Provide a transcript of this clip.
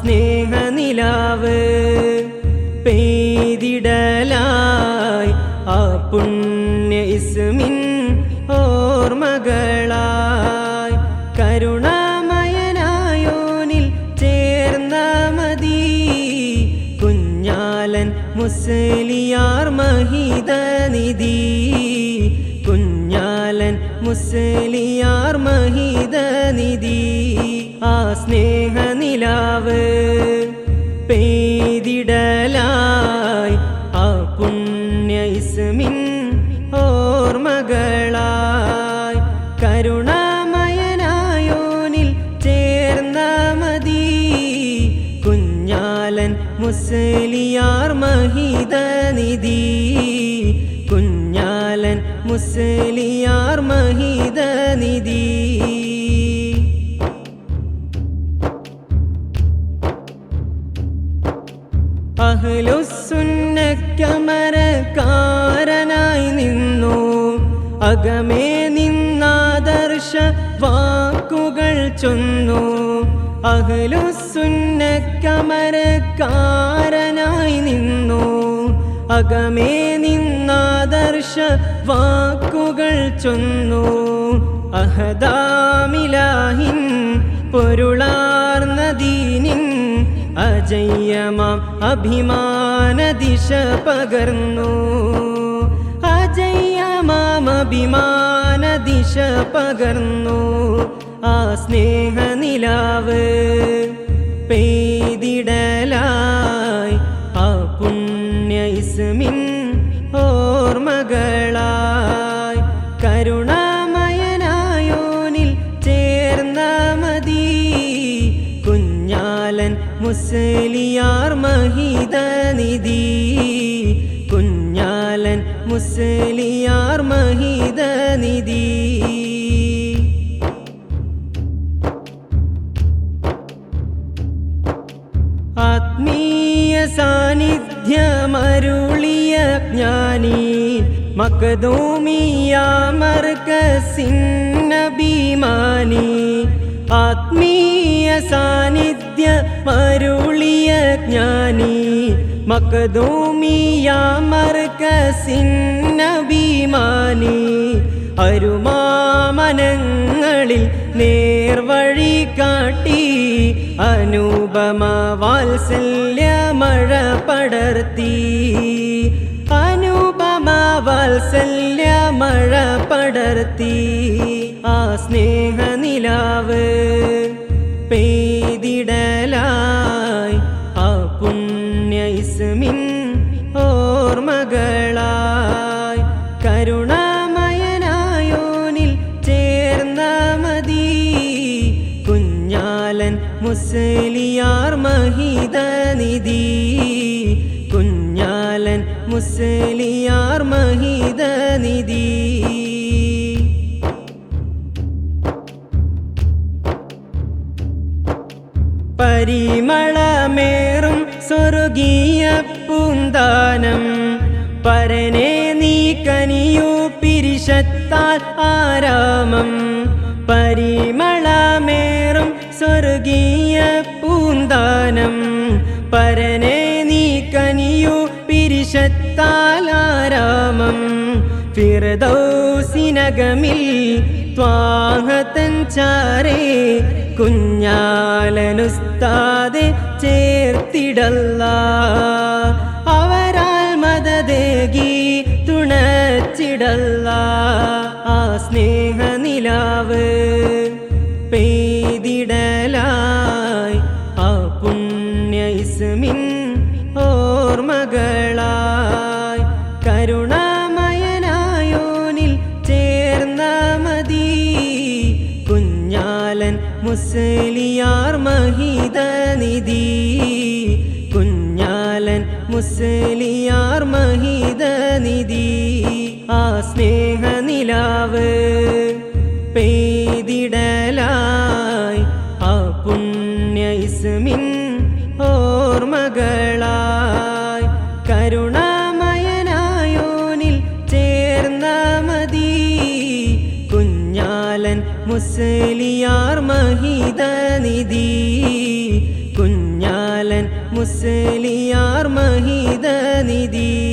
സ്നേഹനിലാവ് പെയ്തിടലായി ആ പുണ്യ ഇസ്മിൻ ഓർമ്മകളായി. കരുണാമയനായോനിൽ ചേർന്ന മതി. കുഞ്ഞാലൻ മുസ്ലിയാർ മഹിതനിധി. കുഞ്ഞാലൻ മുസ്ലിയാർ മഹിതനിധി സ്നേഹനിലാവ് പെയ്തിടലായി ആ പുണ്യ ഇസ്മിൻ ഓർമ്മകളായി. കരുണാമയനായോനിൽ ചേർന്ന മതി. കുഞ്ഞാലൻ മുസ്ലിയാർ മഹിതനിധി. കുഞ്ഞാലൻ മുസ്ലിയാർ മഹിതനിധി. അഹ്ലുസുന്നക്കമരക്കാരനായി നിന്നു. അകമേ നിന്നാദർശ വാക്കുകൾ ചൊന്നു. അഹ്ലുസുന്നക്കമരക്കാരനായി നിന്നു. അകമേ നിന്നാദർശ വാക്കുകൾ ചൊന്നു. അഹദാമിലാഹിൻ പൊരുളാ അജയ്യമാം അഭിമാന ദിശ പകർന്നു. അജയ്യമാം അഭിമാന ദിശ പകർന്നു. ആ സ്നേഹനിലാവ് പെയ്തിടലായി. ആ പുണ്യ ഇസ്മിൻ ഓർമ്മകളായി. കരുണാമയനായോനിൽ മുസ്ലിയാർ മഹിതനിധി കുഞ്ഞാലൻ മുസ്ലിയാർ മഹിതനിധി ആത്മീയ സാന്നിധ്യമരുളിയ ജ്ഞാനി നബിമാനി ആത്മീയ സാന്നിധ്യമരുളിയ ജ്ഞാനി. മക്കദൂമിയാമർക്കസിന്നഭിമാനി അരുമാമനങ്ങളിൽ നേർവഴി കാട്ടി. അനുപമ വാത്സല്യ മഴ പടർത്തി അനുപമ വാത്സല്യ മഴ പടർത്തി ആ സ്നേഹനിലാവ് പുണ്യ ഇസ്മിൻ ഓർമ്മകളായി കരുണാമയനായോനിൽ ചേർന്ന മതി. കുഞ്ഞാലൻ മുസ്ലിയാർ മഹിതനിധി. കുഞ്ഞാലൻ മുസ്ലിയാർ മഹിതനിധി. പരിമളമേറും സ്വർഗീയ പൂന്താനം. പരനെ നീ കനിയൂ പിരിശത്താൽ ആരാമം. പരിമളമേറും സ്വർഗീയ പൂന്താനം. പരനെ നീ കനിയൂ പിരിശത്താൽ ആരാമം. ഫിർദൗസിനകമിൽ ത്വാഹത്തൻ ചാരേ കുഞ്ഞാലനുസ്താതെ ചേർത്തിടല്ല അവരാൽ മതദേകി തുണച്ചിടല്ല. ആ സ്നേഹനിലാവ് പെയ്തിടലായി. ആ പുണ്യ ഇസ്മിൻ ഓർമ്മകളായി. മുസ്ലിയാർ മഹിതനിധി. കുഞ്ഞാലൻ മഹിത നിധി ആ സ്നേഹനിലാവ് പെയ്തിടലായി. ആ പുണ്യ ഇസ്മിൻ ഓർമ്മകളായി. കരുണാമയനായോനിൽ ചേർന്ന മതി. കുഞ്ഞാലൻ മുസ്ലിയാർ മഹിതനിധി കുഞ്ഞ മുസ്ലിയാർ മഹിത നിധി